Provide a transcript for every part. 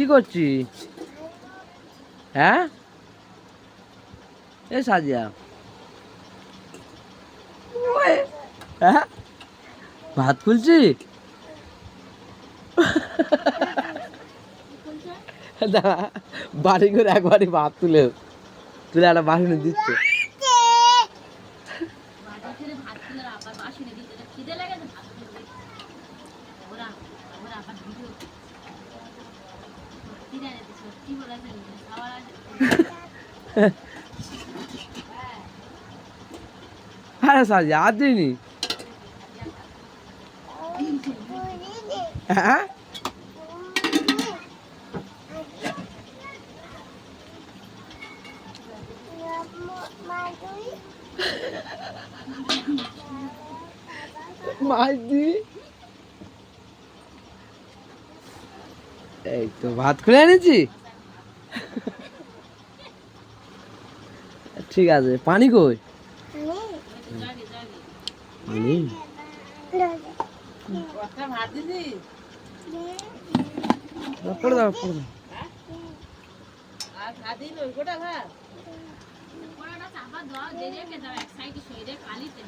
কি করছি? হ্যাঁ? এ সাজিয়া। হ্যাঁ? ভাত খুলছি? বাড়ি করে একবারই ভাত তুলে তুলে একটা বাসনে দিচ্ছে। বাড়ি ফিরে আরে সাজিয়া আর দিইনি হ্যাঁ? মাছ দি এই তো ভাত খুলে এনেছি? ঠিক আছে, পানি কই? পানি? পড়ে দাও পড়ে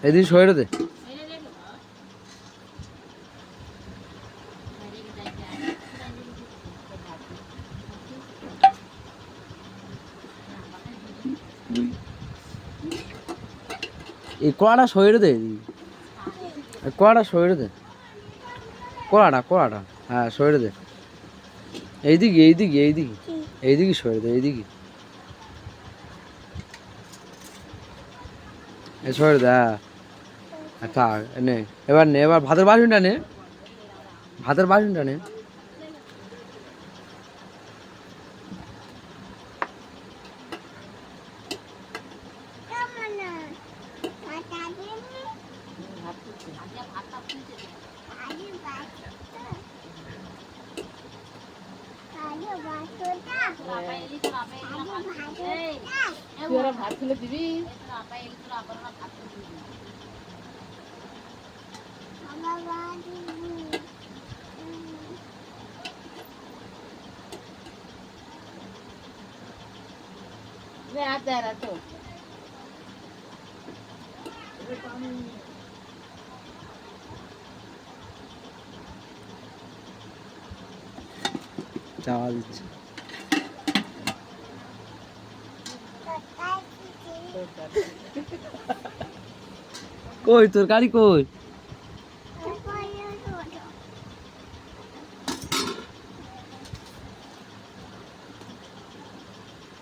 এদিন শরীরে দে সইরে রেখে দাও রেখে দাও এই কড়াটা শরীরে দে কড়াটা শরীরে দে। কড়াটা কড়াটা। হ্যাঁ শরীরে দে। এইদিকে এইদিকে এইদিকে এইদিকে শরীরে দে এইদিকে। এই শরীরে দে হ্যাঁ। হ্যাঁ, থাক নে। এবার নে এবার ভাতের বাসনটা নে। ভাতের বাসনটা নে আজকে ভাতটা ফুলছে তো। বাবা এলি তো বাবা এলি না ভাত তুলতে। এই, এই তুই ওরা ভাত তুলে দিবি এই তো বাবা এলি তো আবার ওরা ভাত তুলতে দিবি। নে আর দেয় চাওয়া দিচ্ছে। কই, তোর গাড়ি কই?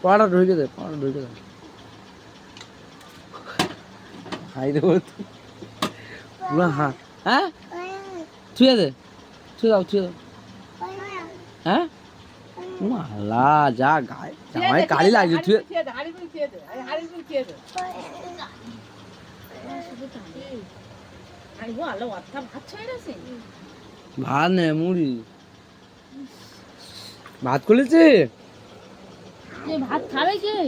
পাড়া ঢুকে দে, পাড়া ঢুকে দে। খাই দেবো। পুরো হ্যাঁ হ্যাঁ? ছুঁয়ে দে ছুঁয়ে দাও ছুঁয়ে দাও। হ্যাঁ? মালা যা গায়ে জামাই কালি লাগছে অর্থা ভাত নে মুড়ি। ভাত খুলেছে? যে ভাত খাবে কে?